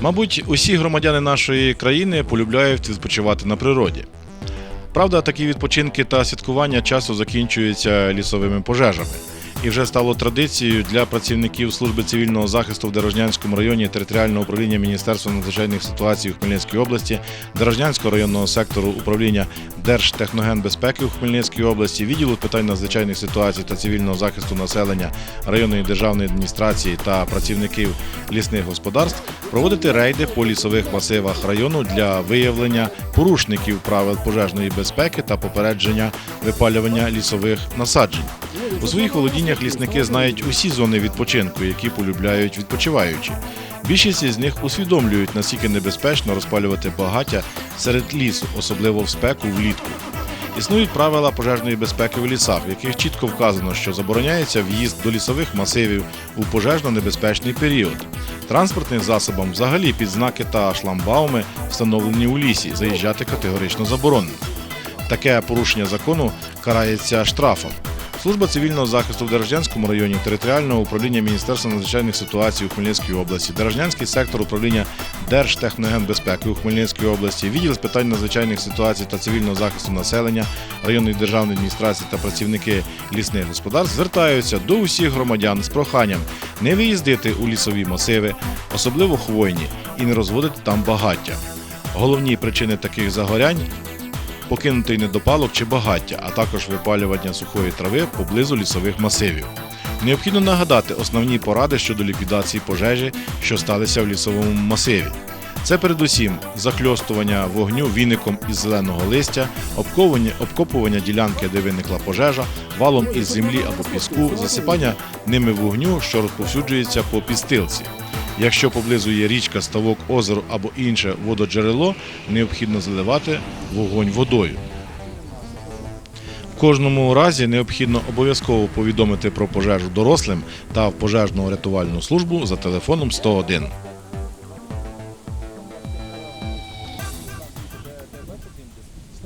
Мабуть, усі громадяни нашої країни полюбляють відпочивати на природі. Правда, такі відпочинки та святкування часто закінчуються лісовими пожежами. І вже стало традицією для працівників служби цивільного захисту в Дорожнянському районі територіального управління Міністерства надзвичайних ситуацій у Хмельницькій області, Дорожнянського районного сектору управління Держтехногенбезпеки у Хмельницькій області, відділу питань надзвичайних ситуацій та цивільного захисту населення районної державної адміністрації та працівників лісних господарств проводити рейди по лісових масивах району для виявлення порушників правил пожежної безпеки та попередження випалювання лісових насаджень. У своїх володіннях лісники знають усі зони відпочинку, які полюбляють відпочиваючі. Більшість із них усвідомлюють, наскільки небезпечно розпалювати багаття серед лісу, особливо в спеку влітку. Існують правила пожежної безпеки у лісах, в яких чітко вказано, що забороняється в'їзд до лісових масивів у пожежно-небезпечний період. Транспортним засобам взагалі під знаки та шламбауми, встановлені у лісі, заїжджати категорично заборонено. Таке порушення закону карається штрафом. Служба цивільного захисту в Дорожнянському районі територіального управління Міністерства надзвичайних ситуацій у Хмельницькій області, Дорожнянський сектор управління Держтехногенбезпеки у Хмельницькій області, відділ з питань надзвичайних ситуацій та цивільного захисту населення районної державної адміністрації та працівники лісних господарств звертаються до усіх громадян з проханням не виїздити у лісові масиви, особливо хвойні, і не розводити там багаття. Головні причини таких загорянь покинутий недопалок чи багаття, а також випалювання сухої трави поблизу лісових масивів. Необхідно нагадати основні поради щодо ліквідації пожежі, що сталися в лісовому масиві. Це передусім захльостування вогню віником із зеленого листя, обкопування ділянки, де виникла пожежа, валом із землі або піску, засипання ними вогню, що розповсюджується по підстилці. Якщо поблизу є річка, ставок, озеро або інше вододжерело, необхідно заливати вогонь водою. В кожному разі необхідно обов'язково повідомити про пожежу дорослим та в пожежну рятувальну службу за телефоном 101.